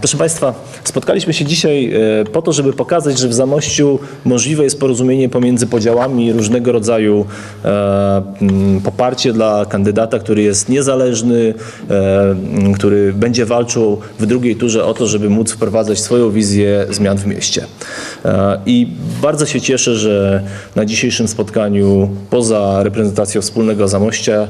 Proszę Państwa, spotkaliśmy się dzisiaj e, po to, żeby pokazać, że w Zamościu możliwe jest porozumienie pomiędzy podziałami różnego rodzaju e, mm, poparcie dla kandydata, który jest niezależny, e, m, który będzie walczył w drugiej turze o to, żeby móc wprowadzać swoją wizję zmian w mieście. I bardzo się cieszę, że na dzisiejszym spotkaniu poza reprezentacją wspólnego Zamościa,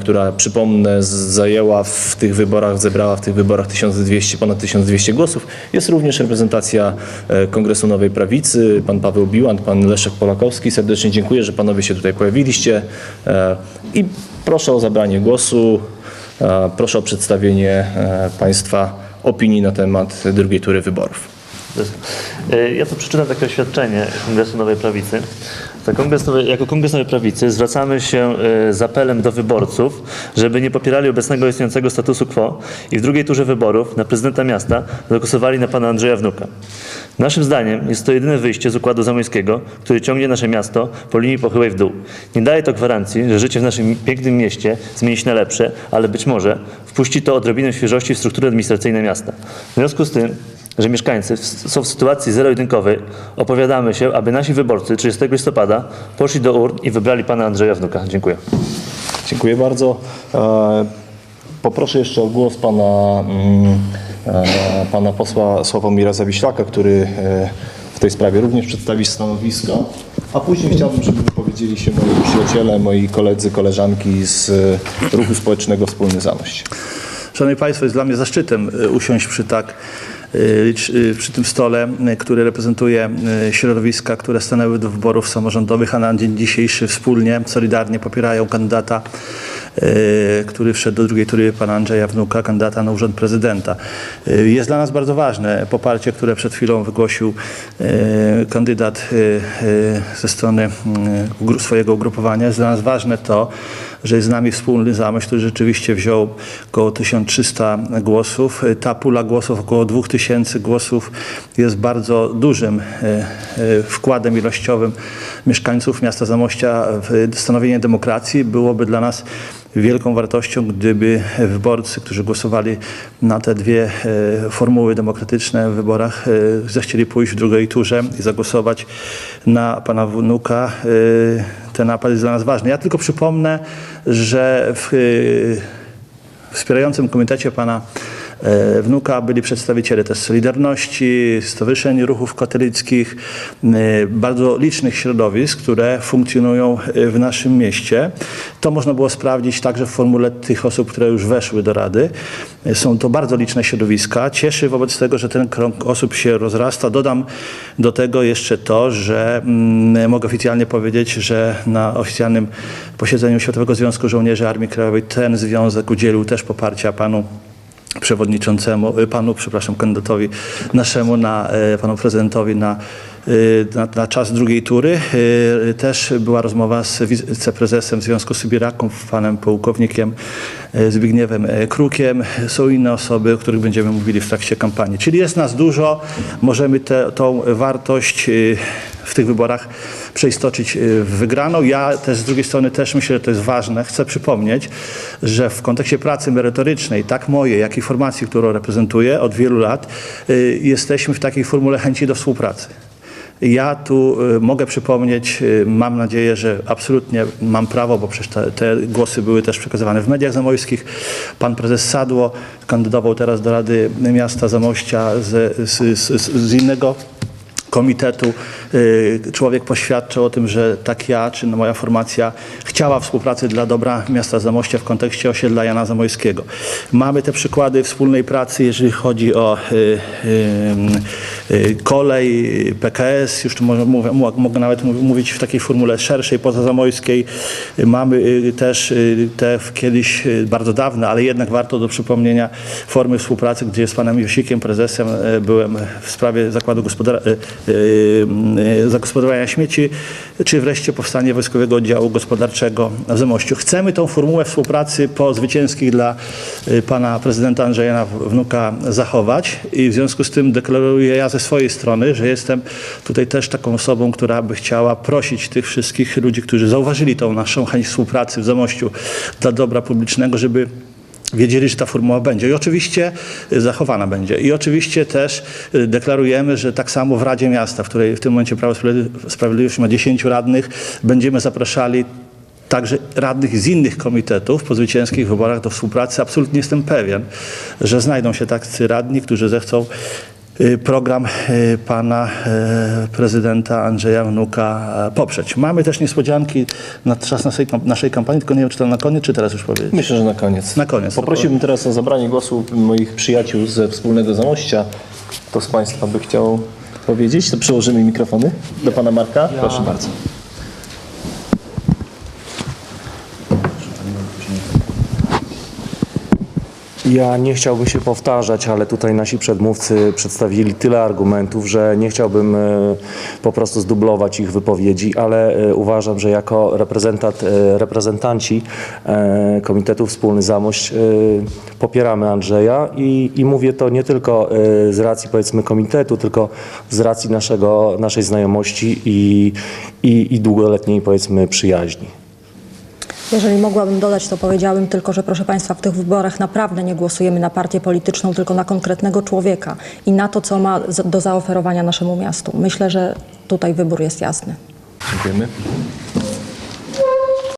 która przypomnę zajęła w tych wyborach, zebrała w tych wyborach 1200, ponad 1200 głosów, jest również reprezentacja e, Kongresu Nowej Prawicy, pan Paweł Biłan, pan Leszek Polakowski. Serdecznie dziękuję, że panowie się tutaj pojawiliście e, i proszę o zabranie głosu, e, proszę o przedstawienie państwa opinii na temat drugiej tury wyborów. E, Ja tu przeczytam takie oświadczenie Kongresu Nowej Prawicy. To Kongres Nowej, jako Kongres Nowej Prawicy zwracamy się e, z apelem do wyborców, żeby nie popierali obecnego istniejącego statusu quo i w drugiej turze wyborów na prezydenta miasta zagłosowali na pana Andrzeja Wnuka. Naszym zdaniem jest to jedyne wyjście z układu zamojskiego, który ciągnie nasze miasto po linii pochyłej w dół. Nie daje to gwarancji, że życie w naszym pięknym mieście zmieni się na lepsze, ale być może wpuści to odrobinę świeżości w struktury administracyjne miasta. W związku z tym że mieszkańcy są w sytuacji zero-jedynkowej, opowiadamy się, aby nasi wyborcy 30 listopada poszli do urn i wybrali pana Andrzeja Wnuka. Dziękuję. Dziękuję bardzo. Poproszę jeszcze o głos pana, mm, e, pana posła Sławomira Zawiślaka, który e, w tej sprawie również przedstawi stanowisko. A później chciałbym, żeby wypowiedzieli się moi przyjaciele, moi koledzy, koleżanki z e, ruchu społecznego Wspólny Zamość. Szanowni Państwo, jest dla mnie zaszczytem usiąść przy tak przy tym stole, który reprezentuje środowiska, które stanęły do wyborów samorządowych, a na dzień dzisiejszy wspólnie, solidarnie popierają kandydata, który wszedł do drugiej tury, pana Andrzeja Wnuka, kandydata na urząd prezydenta. Y, Jest dla nas bardzo ważne poparcie, które przed chwilą wygłosił y, kandydat ze strony ugru- swojego ugrupowania. Jest dla nas ważne to, że jest z nami wspólny zamysł, który rzeczywiście wziął około 1300 głosów. Ta pula głosów, około 2000 głosów jest bardzo dużym e, e, wkładem ilościowym mieszkańców miasta Zamościa w stanowienie demokracji. Byłoby dla nas wielką wartością, gdyby wyborcy, którzy głosowali na te dwie e, formuły demokratyczne w wyborach, zechcieli pójść w drugiej turze i zagłosować na pana wnuka. Ten apel jest dla nas ważny. Ja tylko przypomnę, że w e, wspierającym komitecie pana wnuka byli przedstawiciele też Solidarności, Stowarzyszeń Ruchów Katolickich, e, bardzo licznych środowisk, które funkcjonują e, w naszym mieście. To można było sprawdzić także w formule tych osób, które już weszły do Rady. E, Są to bardzo liczne środowiska. Cieszy wobec tego, że ten krąg osób się rozrasta. Dodam do tego jeszcze to, że mm, mogę oficjalnie powiedzieć, że na oficjalnym posiedzeniu Światowego Związku Żołnierzy Armii Krajowej ten związek udzielił też poparcia panu przewodniczącemu, y, panu, przepraszam, kandydatowi naszemu, na, y, panu prezydentowi na, y, na, na czas drugiej tury. Y, Też była rozmowa z wiceprezesem Związku Sybiraków, panem pułkownikiem Zbigniewem y, Krukiem. Są inne osoby, o których będziemy mówili w trakcie kampanii. Czyli jest nas dużo, możemy tę wartość w tych wyborach przeistoczyć y, w wygraną. Ja też z drugiej strony też myślę, że to jest ważne. Chcę przypomnieć, że w kontekście pracy merytorycznej, tak mojej, jak i formacji, którą reprezentuję od wielu lat, y, jesteśmy w takiej formule chęci do współpracy. Ja tu y, mogę przypomnieć, mam nadzieję, że absolutnie mam prawo, bo przecież te, te głosy były też przekazywane w mediach zamojskich. Pan prezes Sadło kandydował teraz do Rady Miasta Zamościa z, z, z, z innego komitetu y, człowiek poświadczył o tym, że tak ja, czy moja formacja chciała współpracy dla dobra miasta Zamościa w kontekście osiedla Jana Zamojskiego. Mamy te przykłady wspólnej pracy, jeżeli chodzi o y, y, kolej, PKS, już tu może, mówię, mo- mogę nawet mów- mówić w takiej formule szerszej, pozazamojskiej. Mamy też te kiedyś bardzo dawne, ale jednak warto do przypomnienia formy współpracy, gdzie z panem Josikiem, prezesem, byłem w sprawie zakładu gospodar- y, zagospodarowania śmieci, czy wreszcie powstanie Wojskowego Oddziału Gospodarczego w Zamościu. Chcemy tą formułę współpracy po zwycięskich dla y, pana prezydenta Andrzeja Wnuka zachować i w związku z tym deklaruję ja ze swojej strony, że jestem tutaj też taką osobą, która by chciała prosić tych wszystkich ludzi, którzy zauważyli tą naszą chęć współpracy w Zamościu dla dobra publicznego, żeby wiedzieli, że ta formuła będzie. I oczywiście y, zachowana będzie. I oczywiście też y, deklarujemy, że tak samo w Radzie Miasta, w której w tym momencie Prawo Sprawiedliwość ma 10 radnych, będziemy zapraszali także radnych z innych komitetów po zwycięskich wyborach do współpracy. Absolutnie jestem pewien, że znajdą się tacy radni, którzy zechcą program y, pana y, prezydenta Andrzeja Wnuka e, poprzeć. Mamy też niespodzianki na czas naszej, naszej kampanii, tylko nie wiem, czy to na koniec, czy teraz już powiedzieć. Myślę, że na koniec. Na koniec. Poprosiłbym teraz o zabranie głosu moich przyjaciół ze wspólnego Zamościa. Kto z Państwa by chciał powiedzieć? To przełożymy mikrofony do Pana Marka. Proszę bardzo. Ja nie chciałbym się powtarzać, ale tutaj nasi przedmówcy przedstawili tyle argumentów, że nie chciałbym e, po prostu zdublować ich wypowiedzi, ale e, uważam, że jako reprezentant, e, reprezentanci Komitetu Wspólny Zamość popieramy Andrzeja i, i mówię to nie tylko z racji powiedzmy komitetu, tylko z racji naszego, naszej znajomości i, i, i długoletniej powiedzmy przyjaźni. Jeżeli mogłabym dodać, to powiedziałabym tylko, że proszę Państwa, w tych wyborach naprawdę nie głosujemy na partię polityczną, tylko na konkretnego człowieka i na to, co ma do zaoferowania naszemu miastu. Myślę, że tutaj wybór jest jasny. Dziękujemy.